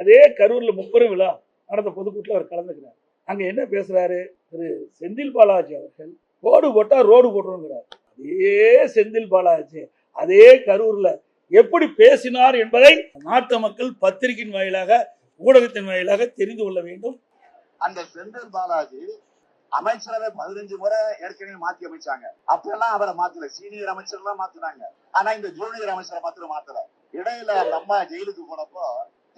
அதே கரூர்ல முப்பெரும் விழா. நடந்த பொதுக்கூட்டில் அவர் கலந்துக்கிறார். அங்க என்ன பேசுறாரு? திரு செந்தில் பாலாஜி அவர்கள் ரோடு போட்டா ரோடு போட்டுருங்கிறார் அதே செந்தில் பாலாஜி அதே கரூர்ல எப்படி பேசினார் என்பதை நாட்டு மக்கள் பத்திரிகையின் வாயிலாக ஊடகத்தின் வாயிலாக தெரிந்து கொள்ள வேண்டும். அந்த செந்தில் பாலாஜி அமைச்சரவை பதினஞ்சு முறை ஏற்கனவே மாத்தி அமைச்சாங்க. அப்பெல்லாம் அவரை மாத்தல. சீனியர் அமைச்சர் எல்லாம் மாத்தினாங்க. ஆனா இந்த ஜூனியர் அமைச்சரை மாத்திரம் மாத்தல. இடையில அந்த அம்மா ஜெயிலுக்கு போனப்போ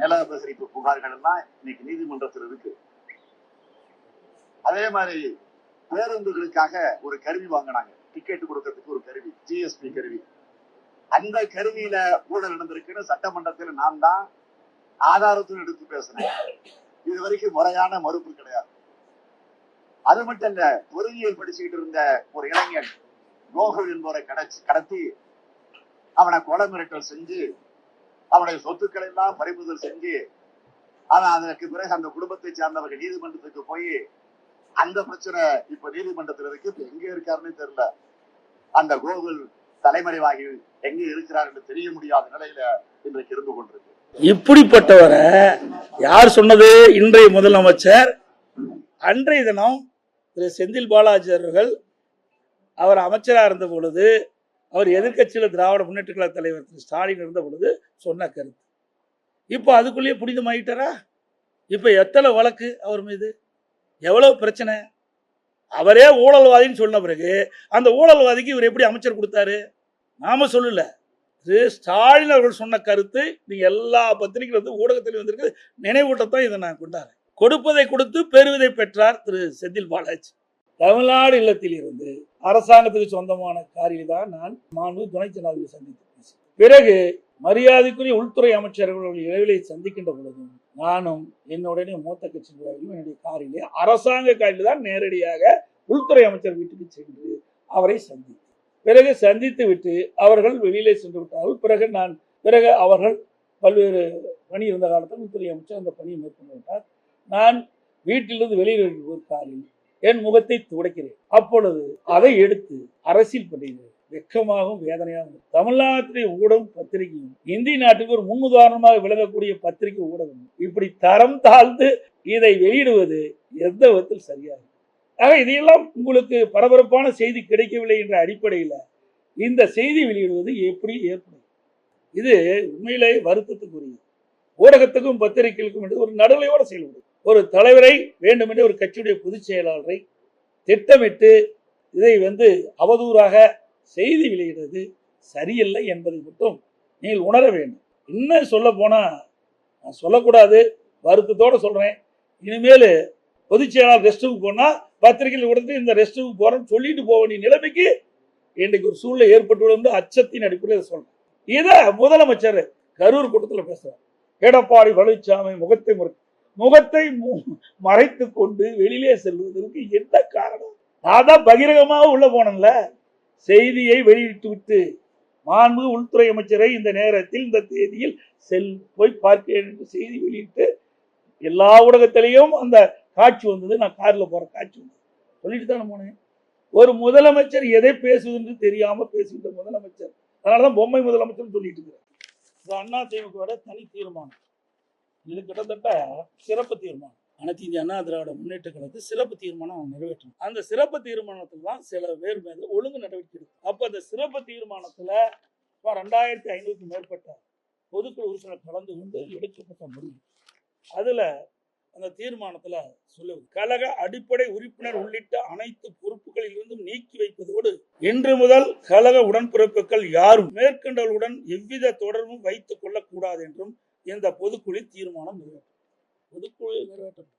நில அபகரிப்பு புகார்கள் எல்லாம் இன்னைக்கு நீதிமன்றத்தில் இருக்கு. அதே மாதிரி பேருந்துகளுக்காக ஒரு கருவி வாங்கினாங்க. டிக்கெட் கொடுக்கறதுக்கு ஒரு கருவி ஜிஎஸ்பி கருவி. அந்த கருவியில ஊழல் நடந்திருக்குன்னு சட்டமன்றத்தில் நான் தான் ஆதாரத்துடன் எடுத்து பேசினேன். இது வரைக்கும் முறையான மறுப்பு கிடையாது. அது மட்டும் இல்ல பொறியியல் படிச்சுக்கிட்டு இருந்த ஒரு இளைஞன் நோகல் என்பவரை கடச்சி கடத்தி அவனை கொலை மிரட்டல் செஞ்சு அவனுடைய சொத்துக்களை எல்லாம் பறிமுதல் செஞ்சு ஆனா அதற்கு பிறகு அந்த குடும்பத்தை சார்ந்தவர்கள் நீதிமன்றத்துக்கு போய் அந்த பிரச்சனை இப்ப நீதிமன்றத்தில் இருக்கு. இப்ப எங்க இருக்காருன்னு தெரியல. அந்த கோகுல் தலைமறைவாகி எங்க இருக்கிறார் என்று தெரிய முடியாத நிலையில இன்றைக்கு இருந்து கொண்டிருக்கு. இப்படிப்பட்டவரை யார் சொன்னது? இன்றைய முதலமைச்சர் அன்றைய தினம் திரு செந்தில் பாலாஜி அவர்கள் அவர் அமைச்சராக இருந்த பொழுது அவர் எதிர்க்கட்சியில் திராவிட முன்னேற்ற கழக தலைவர் திரு ஸ்டாலின் இருந்த பொழுது சொன்ன கருத்து. இப்போ அதுக்குள்ளேயே புனிதமாயிட்டாரா இப்போ எத்தனை வழக்கு அவர் மீது? எவ்வளோ பிரச்சனை? அவரே ஊழல்வாதின்னு சொன்ன பிறகு அந்த ஊழல்வாதிக்கு இவர் எப்படி அமைச்சர் கொடுத்தாரு? நாம சொல்லல. திரு ஸ்டாலின் அவர்கள் சொன்ன கருத்து நீங்கள் எல்லா பத்திரிகையில் வந்து ஊடகத்தில் வந்திருக்கு நினைவூட்டத்தான் இதை நான் கொண்டாடுறேன். கொடுப்பதை கொடுத்து பெறுவதை பெற்றார் திரு செந்தில் பாலாஜி. தமிழ்நாடு இல்லத்தில் இருந்து அரசாங்கத்துக்கு சொந்தமான காரில் தான் நான் மாண்பு துணை ஜனாதிபதி சந்தித்து பேசினேன். பிறகு மரியாதைக்குரிய உள்துறை அமைச்சர்கள் இடைவெளியை சந்திக்கின்ற பொழுதும் நானும் என்னுடனே மூத்த கட்சி நிர்வாகிகளும் என்னுடைய காரிலே அரசாங்க காரில் தான் நேரடியாக உள்துறை அமைச்சர் வீட்டுக்கு சென்று அவரை சந்தித்தேன். பிறகு சந்தித்து விட்டு அவர்கள் வெளியிலே சென்று விட்டார்கள். பிறகு நான் பிறகு அவர்கள் பல்வேறு பணி இருந்த காலத்தில் உள்துறை அமைச்சர் அந்த பணியை மேற்கொண்டு விட்டார். நான் வீட்டிலிருந்து வெளியில் ஒரு காரில் என் முகத்தை துடைக்கிறேன். அப்பொழுது அதை எடுத்து அரசியல் பண்ணுகிறேன் வெக்கமாகவும் வேதனையாகவும் தமிழ்நாட்டிலே ஊடகம் பத்திரிகையும் இந்திய நாட்டுக்கு ஒரு முன்னுதாரணமாக விளங்கக்கூடிய பத்திரிகை ஊடகம் இப்படி தரம் தாழ்ந்து இதை வெளியிடுவது எந்த விதத்தில் சரியாகும் ஆக இதையெல்லாம் உங்களுக்கு பரபரப்பான செய்தி கிடைக்கவில்லை என்ற அடிப்படையில் இந்த செய்தி வெளியிடுவது எப்படி ஏற்படும் இது உண்மையிலே வருத்தத்துக்குரியது ஊடகத்துக்கும் பத்திரிகைகளுக்கும் என்று ஒரு நடுநிலையோடு செயல்படும் ஒரு தலைவரை வேண்டுமென்றே ஒரு கட்சியுடைய பொதுச் செயலாளரை திட்டமிட்டு இதை வந்து அவதூறாக செய்தி வெளியிடுறது சரியில்லை என்பதை மட்டும் நீங்கள் உணர வேண்டும். இன்னும் சொல்ல போனால் நான் சொல்லக்கூடாது வருத்தத்தோடு சொல்கிறேன் இனிமேல் பொதுச் செயலாளர் ரெஸ்ட் போனால் பத்திரிகையில் கொடுத்து இந்த ரெஸ்ட்டுக்கு போகிறேன்னு சொல்லிட்டு போக வேண்டிய நிலைமைக்கு இன்றைக்கு ஒரு சூழ்நிலை ஏற்பட்டுள்ளது அச்சத்தின் அடிப்படையில் இதை இதை முதலமைச்சர் கரூர் கூட்டத்தில் பேசுகிறார் எடப்பாடி பழனிசாமி முகத்தை முறை முகத்தை மு- கொண்டு வெளியிலே செல்வதற்கு என்ன காரணம்? நான் தான் பகிரங்கமாக உள்ள போனேன்ல. செய்தியை வெளியிட்டு விட்டு மாண்பு உள்துறை அமைச்சரை இந்த நேரத்தில் இந்த தேதியில் செல் போய் பார்க்கிறேன் என்று செய்தி வெளியிட்டு எல்லா ஊடகத்திலையும் அந்த காட்சி வந்தது. நான் காரில் போகிற காட்சி வந்தது. சொல்லிட்டு தானே போனேன். ஒரு முதலமைச்சர் எதை பேசுவது என்று பேசுகின்ற முதலமைச்சர். அதனாலதான் பொம்மை முதலமைச்சர் சொல்லிட்டு இருக்கிறேன். இது அண்ணா திமுக தனி தீர்மானம். இது கிட்டத்தட்ட சிறப்பு தீர்மானம். அனைத்து இந்திய அண்ணா திராவிட முன்னேற்ற கழகத்து சிறப்பு தீர்மானம் அவங்க நிறைவேற்றணும். அந்த சிறப்பு தீர்மானத்தில் தான் சில பேர் மீது ஒழுங்கு நடவடிக்கை எடுக்கும். அப்ப அந்த சிறப்பு தீர்மானத்துல இப்போ ரெண்டாயிரத்தி ஐநூறுக்கு மேற்பட்ட பொதுக்குழு உறுப்பினர் கலந்து கொண்டு எடுக்கப்பட்ட முடிவு. அதுல அந்த தீர்மானத்துல சொல்லுவது கழக அடிப்படை உறுப்பினர் உள்ளிட்ட அனைத்து பொறுப்புகளிலிருந்தும் நீக்கி வைப்பதோடு இன்று முதல் கழக உடன்பிறப்புகள் யாரும் மேற்கண்டவர்களுடன் எவ்வித தொடர்பும் வைத்துக் கொள்ளக்கூடாது என்றும் இந்த பொதுக்குழு தீர்மானம் நிறைவேற்றும். பொதுக்குழு நிறைவேற்றும்.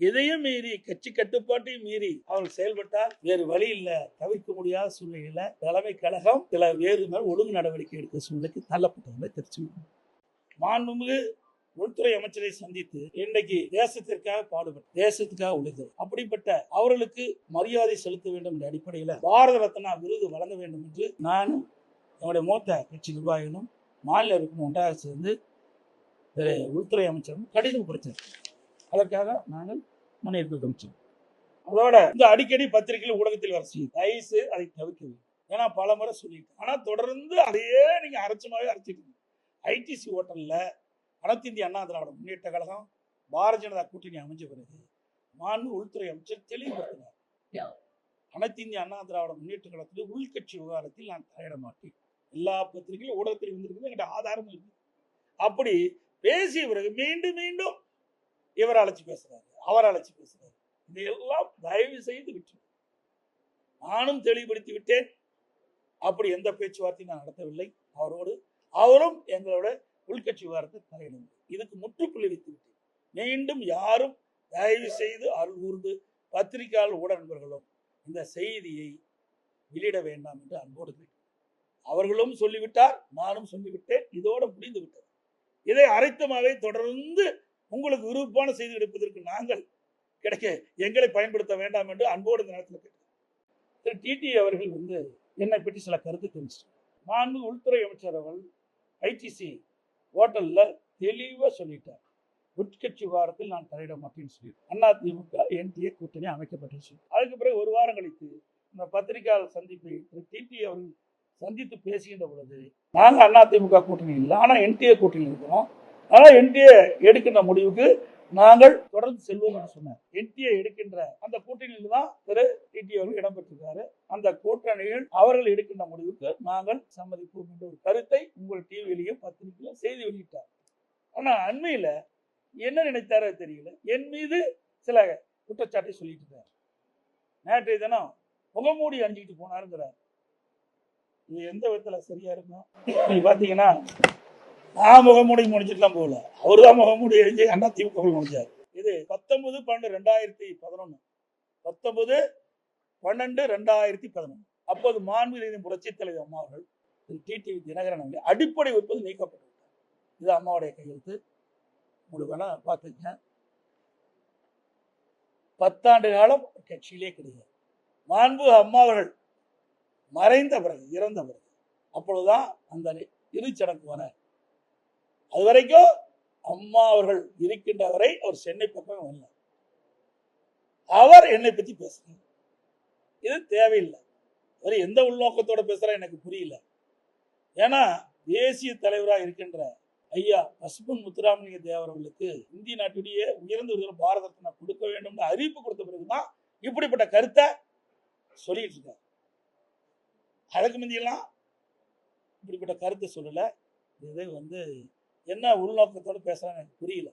இதையும் மீறி கட்சி கட்டுப்பாட்டையும் மீறி அவர்கள் செயல்பட்டால் வேறு வழி இல்லை. தவிர்க்க முடியாத சூழ்நிலையில தலைமை கழகம் சில வேறு மேல் ஒழுங்கு நடவடிக்கை எடுக்க சூழ்நிலைக்கு தள்ளப்பட்டவங்களை தெரிவிச்சு மாண்புமிகு உள்துறை அமைச்சரை சந்தித்து இன்றைக்கு தேசத்திற்காக பாடுபட்டு தேசத்துக்காக உழைத்தது அப்படிப்பட்ட அவர்களுக்கு மரியாதை செலுத்த வேண்டும் என்ற அடிப்படையில் பாரத ரத்னா விருது வழங்க வேண்டும் என்று நானும் என்னுடைய மூத்த கட்சி நிர்வாகிகளும் மாநில இருக்கும் ஒன்றாக சேர்ந்து உள்துறை அமைச்சரும் கடிதம் கொடுத்தார் அதற்காக நாங்கள் முன்னேற்பு கமிச்சோம் அதோட இந்த அடிக்கடி பத்திரிகையில் ஊடகத்தில் வர செய்யும். தயவுசு அதை தவிர்க்க ஏன்னா பல முறை சொல்லிட்டு ஆனால் தொடர்ந்து அதையே நீங்கள் அரைச்சமாகவே அரைச்சிட்டு ஐடிசி ஓட்டலில் அனைத்து இந்திய அண்ணா திராவிட முன்னேற்ற கழகம் பாரதிய ஜனதா கூட்டணி அமைஞ்ச பிறகு மாண்பு உள்துறை அமைச்சர் தெளிவுபடுத்தினார். அனைத்து இந்திய அண்ணா திராவிட முன்னேற்ற கழகத்தில் உள்கட்சி விவகாரத்தில் நான் தலையிட மாட்டேன். எல்லா பத்திரிகையும் ஊடகத்தில் வந்திருக்குது. என்கிட்ட ஆதாரமும் இருக்கு. அப்படி பேசிய பிறகு மீண்டும் மீண்டும் இவர் அழைச்சு பேசுறாரு அவர் அழைச்சு பேசுறாரு. இதையெல்லாம் தயவு செய்து விட்டு நானும் தெளிவுபடுத்தி விட்டேன். அப்படி எந்த பேச்சுவார்த்தையும் நான் நடத்தவில்லை. அவரோடு அவரும் எங்களோட உள்கட்சி விவகாரத்தை தலையிடுங்க இதுக்கு முற்றுப்புள்ளி வைத்து விட்டேன். மீண்டும் யாரும் தயவு செய்து அருள் கூர்ந்து பத்திரிகையாளர் ஊடக நண்பர்களும் இந்த செய்தியை வெளியிட வேண்டாம் என்று அன்போடு அவர்களும் சொல்லிவிட்டார் நானும் சொல்லிவிட்டேன். இதோட முடிந்து விட்டது. இதை அரைத்தமாவே தொடர்ந்து உங்களுக்கு விருப்பமான செய்தி எடுப்பதற்கு நாங்கள் கிடைக்க எங்களை பயன்படுத்த வேண்டாம் என்று அன்போடு இந்த நேரத்தில் கேட்டேன். திரு டிடி அவர்கள் வந்து என்னை பற்றி சில கருத்து தெரிவிச்சிட்டார். மாண்பு உள்துறை அமைச்சர் அவர்கள் ஐடிசி ஹோட்டலில் தெளிவாக சொல்லிட்டார். உட்கட்சி வாரத்தில் நான் தலையிட மாட்டேன்னு சொல்லி அதிமுக என்டிஏ கூட்டணி அமைக்கப்பட்டு சொல்லி அதுக்கு பிறகு ஒரு வாரம் கழித்து இந்த பத்திரிகையாளர் சந்திப்பை திரு டிடி அவர்கள் சந்தித்து பேசுகின்ற பொழுது நாங்கள் அதிமுக கூட்டணி இல்லை ஆனால் என்டிஏ கூட்டணி இருக்கிறோம். ஆனால் என்டிஏ எடுக்கின்ற முடிவுக்கு நாங்கள் தொடர்ந்து செல்வோம் என்று சொன்னார். என்டிஏ எடுக்கின்ற அந்த கூட்டணியில் தான் திரு டிடி அவர்கள் இடம்பெற்றிருக்காரு அந்த கூட்டணியில் அவர்கள் எடுக்கின்ற முடிவுக்கு நாங்கள் சம்மதிப்போம் என்ற ஒரு கருத்தை உங்கள் டிவியிலையும் பத்திரிகையிலும் செய்தி வெளியிட்டார். ஆனால் அண்மையில் என்ன நினைத்தாரோ தெரியல. என் மீது சில குற்றச்சாட்டை சொல்லிட்டு இருக்காரு நேற்றைய தினம் முகமூடி அணிஞ்சிக்கிட்டு போனாருங்கிறார். இது எந்த விதத்தில் சரியா இருக்கும் நீங்க பாத்தீங்கன்னா நான் முகமூடி முடிஞ்சிட்டுலாம் போகல. அவர் தான் முகமூடி அணிஞ்சு அண்ணா திமுக முடிஞ்சார். இது பத்தொன்பது பன்னெண்டு ரெண்டாயிரத்தி பதினொன்று பத்தொன்பது பன்னெண்டு ரெண்டாயிரத்தி பதினொன்று அப்போது மாண்புமிகு புரட்சித் தலைவர் அம்மா அவர்கள் டிடிவி தினகரன் அவர்கள் அடிப்படை உற்பத்தி நீக்கப்பட்டு இது அம்மாவுடைய கையெழுத்து. உங்களுக்கு வேணா பார்த்துங்க பத்தாண்டு காலம் கட்சியிலே கிடையாது. மாண்பு அம்மா அவர்கள் மறைந்த பிறகு இறந்த பிறகு. அப்பொழுதுதான் அந்த இறுதிச்சடங்கு வர. அது வரைக்கும் அம்மா அவர்கள் இருக்கின்ற வரை அவர் சென்னை பக்கம் வரல. அவர் என்னை பத்தி பேசுறாரு இது தேவையில்லை. அவர் எந்த உள்நோக்கத்தோட பேசுறா எனக்கு புரியல. ஏன்னா தேசிய தலைவராக இருக்கின்ற ஐயா பசுபன் முத்துராமலிங்க தேவர்களுக்கு இந்திய நாட்டுடைய உயர்ந்த ஒரு பாரத நான் கொடுக்க வேண்டும்னு அறிவிப்பு கொடுத்த பிறகுதான் இப்படிப்பட்ட கருத்தை சொல்லிட்டு இருக்காரு. அதுக்கு முந்தியெல்லாம் இப்படிப்பட்ட கருத்தை சொல்லலை. இது வந்து என்ன உள்நோக்கத்தோடு பேசுறான்னு எனக்கு புரியல.